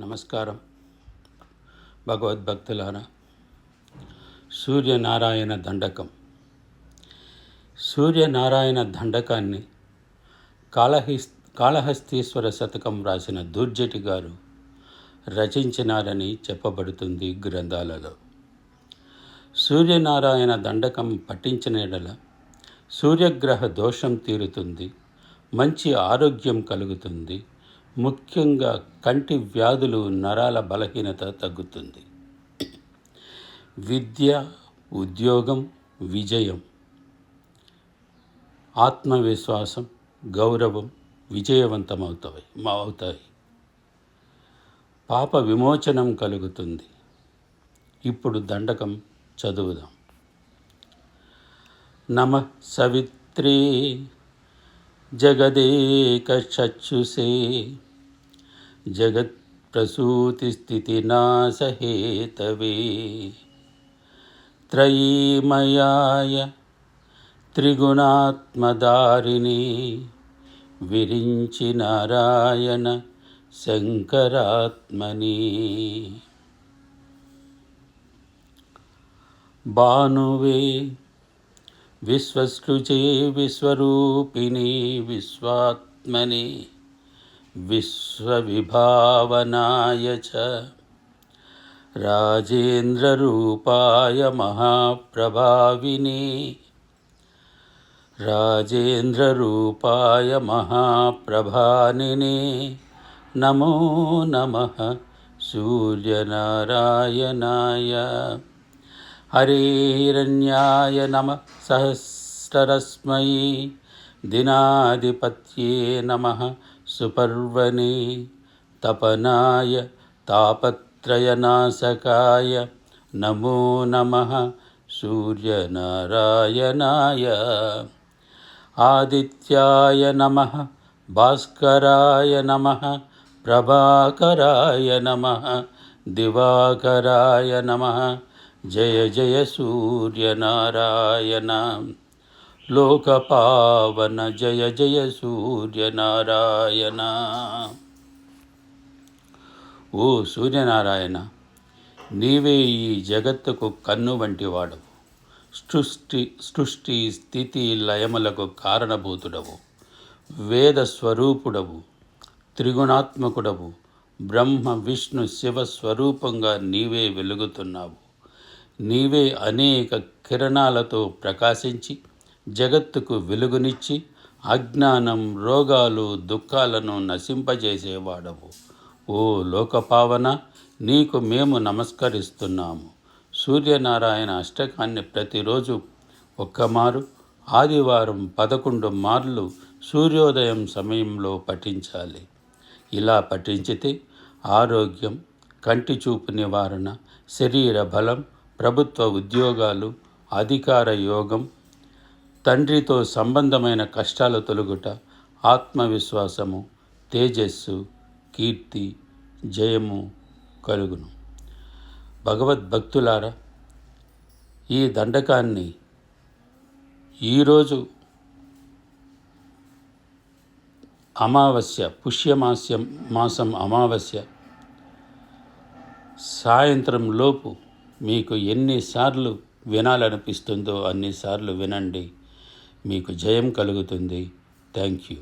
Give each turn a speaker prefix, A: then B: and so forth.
A: నమస్కారం. భగవద్భక్తులారా సూర్యనారాయణ దండకం. సూర్యనారాయణ దండకాన్ని కాళహిస్ కాళహస్తీశ్వర శతకం రాసిన దూర్జటి గారు రచించినారని చెప్పబడుతుంది గ్రంథాలలో. సూర్యనారాయణ దండకం పఠించిన ఎడల సూర్యగ్రహ దోషం తీరుతుంది మంచి ఆరోగ్యం కలుగుతుంది ముఖ్యంగా కంటి వ్యాధులు నరాల బలహీనత తగ్గుతుంది. విద్య ఉద్యోగం విజయం. ఆత్మవిశ్వాసం గౌరవం విజయవంతమవుతాయి అవుతాయి పాప విమోచనం కలుగుతుంది. ఇప్పుడు దండకం చదువుదాం. నమ సవిత్రే జగదేకచక్షుషే జగత్ప్రసూతిస్థితినాశహేతవే త్రయీమయాయ త్రిగుణాత్మదారిణి విరించి నారాయణ శంకరాత్మని భానువే విశ్వసృజే విశ్వరూపిణి విశ్వాత్మని विश्वविभावनाय च। राजेन्द्ररूपाय महाप्रभाविनी। राजेन्द्ररूपाय महाप्रभानिने। नमो नमः सूर्यनारायणाय। हरेरण्याय नमः सहस्ररस्मै दिनाधिपत्ये नमः సుపర్వణి తపనాయ తాపత్రయనాశకాయ నమో నమ సూర్యనారాయణాయ ఆదిత్యాయ నమ భాస్కరాయ నమ ప్రభాకరాయ నమ దివాకరాయ నమ జయ జయ సూర్యనారాయణ లోకపావన జయ జయ సూర్యనారాయణ. ఓ సూర్యనారాయణ నీవే ఈ జగత్తుకు కన్ను వంటి వాడవు సృష్టి సృష్టి స్థితి లయములకు కారణభూతుడవు. వేద స్వరూపుడవు త్రిగుణాత్మకుడవు. బ్రహ్మ విష్ణు శివ స్వరూపంగా నీవే వెలుగుతున్నావు. నీవే అనేక కిరణాలతో ప్రకాశించి జగత్తుకు వెలుగునిచ్చి అజ్ఞానం రోగాలు దుఃఖాలను నశింపజేసేవాడవు. ఓ లోకపావన నీకు మేము నమస్కరిస్తున్నాము. సూర్యనారాయణ అష్టకాన్ని ప్రతిరోజు ఒక్కమారు ఆదివారం పదకొండు మార్లు సూర్యోదయం సమయంలో పఠించాలి. ఇలా పఠించితే ఆరోగ్యం కంటి చూపు నివారణ శరీర బలం ప్రభుత్వ ఉద్యోగాలు అధికార యోగం తండ్రితో సంబంధమైన కష్టాలు తొలుగుట ఆత్మవిశ్వాసము తేజస్సు కీర్తి జయము కలుగును. భగవద్భక్తులారా ఈ దండకాన్ని ఈరోజు అమావాస్య పుష్యమాస్యం మాసం అమావాస్య సాయంత్రం లోపు మీకు ఎన్నిసార్లు వినాలనిపిస్తుందో అన్నిసార్లు వినండి. మీకు జయం కలుగుతుంది. Thank you.